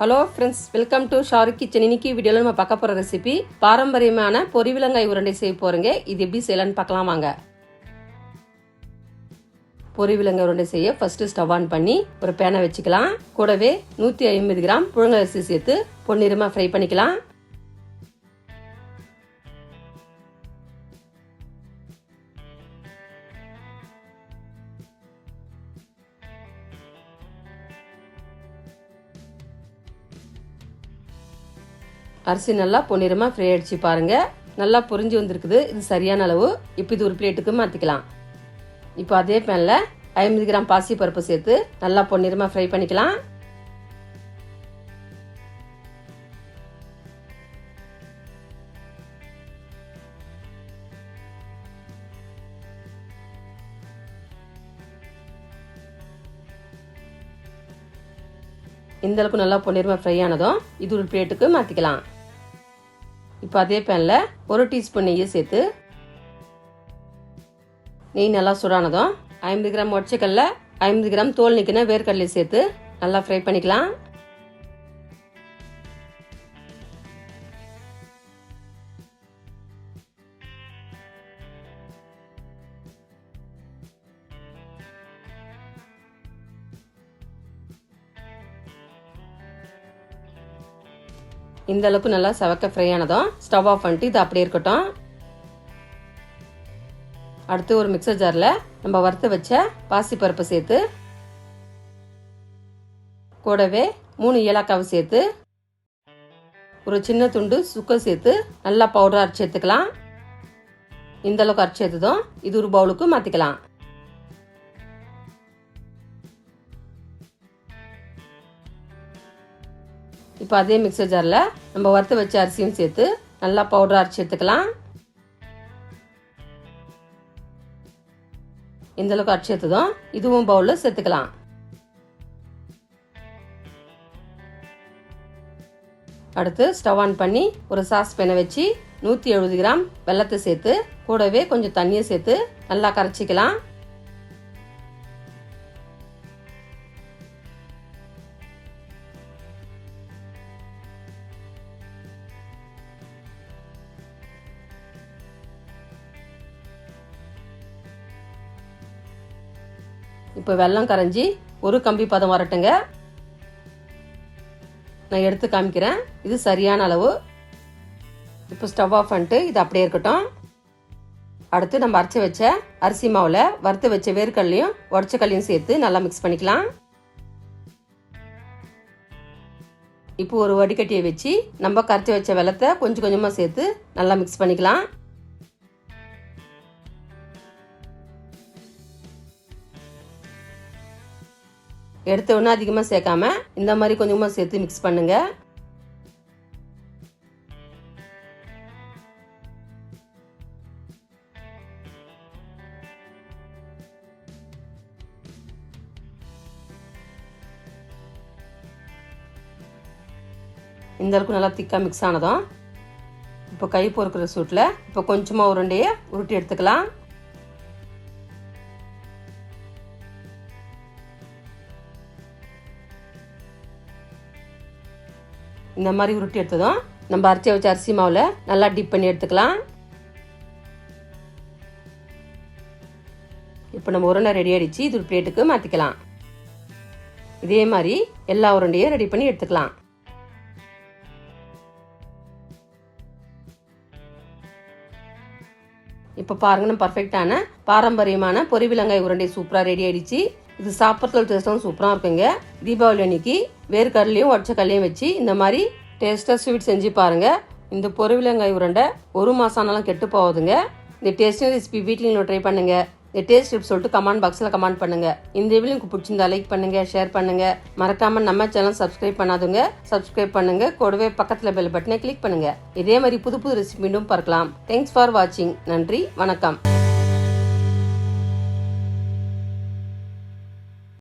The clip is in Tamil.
Hello friends welcome to Shahrukh kitchen இன்னைக்கு வீடியோவில் நம்ம பார்க்க போகிற ரெசிபி பாரம்பரியமான பொரிவிலங்காய் உருண்டை செய்ய போகிறேங்க இது எப்படி செய்யலான்னு பார்க்கலாம் வாங்க. பொரிவிலங்காய் உருண்டை செய்ய ஃபர்ஸ்ட் ஸ்டவ் ஆன் பண்ணி ஒரு பேனை வச்சுக்கலாம். கூடவே நூற்றி ஐம்பது கிராம் புழுங்கரிசி சேர்த்து பொன்னிறமாக ஃப்ரை பண்ணிக்கலாம். அரிசி நல்லா பொன்னிறமாக ஃப்ரை அடிச்சு பாருங்கள் நல்லா பொரிஞ்சு வந்திருக்குது. இது சரியான அளவு. இப்போ இது ஒரு பிளேட்டுக்கு மாற்றிக்கலாம் இப்போ அதே பேனில் ஐம்பது கிராம் பாசி பருப்பு சேர்த்து நல்லா பொன்னிறமாக ஃப்ரை பண்ணிக்கலாம். இந்தளவுக்கு நல்லா பொன்னிறமாக ஃப்ரை ஆனதும் இது ஒரு பிளேட்டுக்கு மாற்றிக்கலாம் இப்போ அதே பேனில் ஒரு டீஸ்பூன் நெய்யை சேர்த்து நெய் நல்லா சுடானதும் ஐம்பது கிராம் ஒச்சக்கல்ல ஐம்பது கிராம் தோல் நிற்கின வேர்க்கடலை சேர்த்து நல்லா ஃப்ரை பண்ணிக்கலாம். இந்த அளவுக்கு நல்லா செவக்க ஃப்ரை ஆனதும் ஸ்டவ் ஆஃப் பண்ணிட்டு இது அப்படியே இருக்கட்டும். அடுத்து ஒரு மிக்சர் ஜாரில் நம்ம வறுத்து வச்ச பாசிப்பருப்பு சேர்த்து கூடவே மூணு ஏலக்காவை சேர்த்து ஒரு சின்ன துண்டு சுக்கர் சேர்த்து நல்லா பவுடர் அரைச்சி எடுத்துக்கலாம். இந்த அளவுக்கு அரைச்சி எடுத்ததும் இது ஒரு பவுலுக்கு மாற்றிக்கலாம் இப்போ அதே மிக்சர் ஜாரில் நம்ம வறுத்து வச்ச அரிசியும் சேர்த்து நல்லா பவுடர் அரைச்சி எடுத்துக்கலாம். இந்த அளவுக்கு அரைச்சி எடுத்ததும் இதுவும் பவுலில் சேர்த்துக்கலாம். அடுத்து ஸ்டவ் ஆன் பண்ணி ஒரு சாஸ் பேனை வச்சு நூற்றி எழுபது கிராம் வெள்ளத்தை சேர்த்து கூடவே கொஞ்சம் தண்ணியை சேர்த்து நல்லா கரைச்சிக்கலாம். இப்போ வெல்லம் கரைஞ்சி ஒரு கம்பி பதம் வரட்டுங்க. நான் எடுத்து காமிக்கிறேன். இது சரியான அளவு. இப்போ ஸ்டவ் ஆஃப் பண்ணிட்டு இது அப்படியே இருக்கட்டும். அடுத்து நம்ம அரைச்சி வச்ச அரிசி மாவில் வறுத்து வச்ச வேர்க்கல்லையும் உடச்ச கல்லையும் சேர்த்து நல்லா மிக்ஸ் பண்ணிக்கலாம். இப்போ ஒரு வடிகட்டியை வச்சு நம்ம கரைச்சி வச்ச வெள்ளத்தை கொஞ்சம் கொஞ்சமாக சேர்த்து நல்லா மிக்ஸ் பண்ணிக்கலாம். எடுத்த உடனே அதிகமாக சேர்க்காம இந்த மாதிரி கொஞ்சமாக சேர்த்து மிக்ஸ் பண்ணுங்க. இந்த அளவுக்கு நல்லா திக்காக மிக்ஸ் ஆனதும் இப்போ கை பொறுக்கிற சூட்டில் இப்போ கொஞ்சமாக உருண்டையை உருட்டி எடுத்துக்கலாம். இந்த மாதிரி உருட்டி எடுத்ததும் நம்ம அரிசியை வச்ச அரிசி மாவில் நல்லா டிப் பண்ணி எடுத்துக்கலாம். இப்போ நம்ம உருண்டை ரெடி ஆகிடுச்சு இது ஒரு பிளேட்டுக்கு மாற்றிக்கலாம் இதே மாதிரி எல்லா உருண்டையும் ரெடி பண்ணி எடுத்துக்கலாம். இப்போ பாருங்க நம்ம பர்ஃபெக்டான பாரம்பரியமான பொரிவிலங்காய் உருண்டை சூப்பராக ரெடி ஆயிடுச்சு. இது சாப்பிட்றதுல டேஸ்ட்டும் சூப்பராக இருக்குங்க. தீபாவளி அன்னைக்கு வேர்க்கடலையும் உடச்சக்கல்லையும் வச்சு இந்த மாதிரி டேஸ்ட்டாக ஸ்வீட் செஞ்சு பாருங்கள் இந்த பொருவிலங்காய் உருண்டை ஒரு மாதம் ஆனாலும் கெட்டு போகுதுங்க. இந்த டேஸ்டிங் ரெசிபி வீட்லையும் ட்ரை பண்ணுங்கள் இந்த டேஸ்ட் டிப் சொல்லிட்டு கமெண்ட் பாக்ஸில் கமெண்ட் பண்ணுங்கள் இந்த வீடியோ உங்களுக்கு பிடிச்சிருந்தா லைக் பண்ணுங்கள் ஷேர் பண்ணுங்கள் மறக்காமல் நம்ம சேனல் சப்ஸ்கிரைப் பண்ணாதுங்க. சப்ஸ்கிரைப் பண்ணுங்க. கூடவே பக்கத்தில் பெல் பட்டனை கிளிக் பண்ணுங்கள் இதே மாதிரி புது புது ரெசிபி மீண்டும் பார்க்கலாம். தேங்க்ஸ் ஃபார் வாட்சிங் நன்றி வணக்கம்.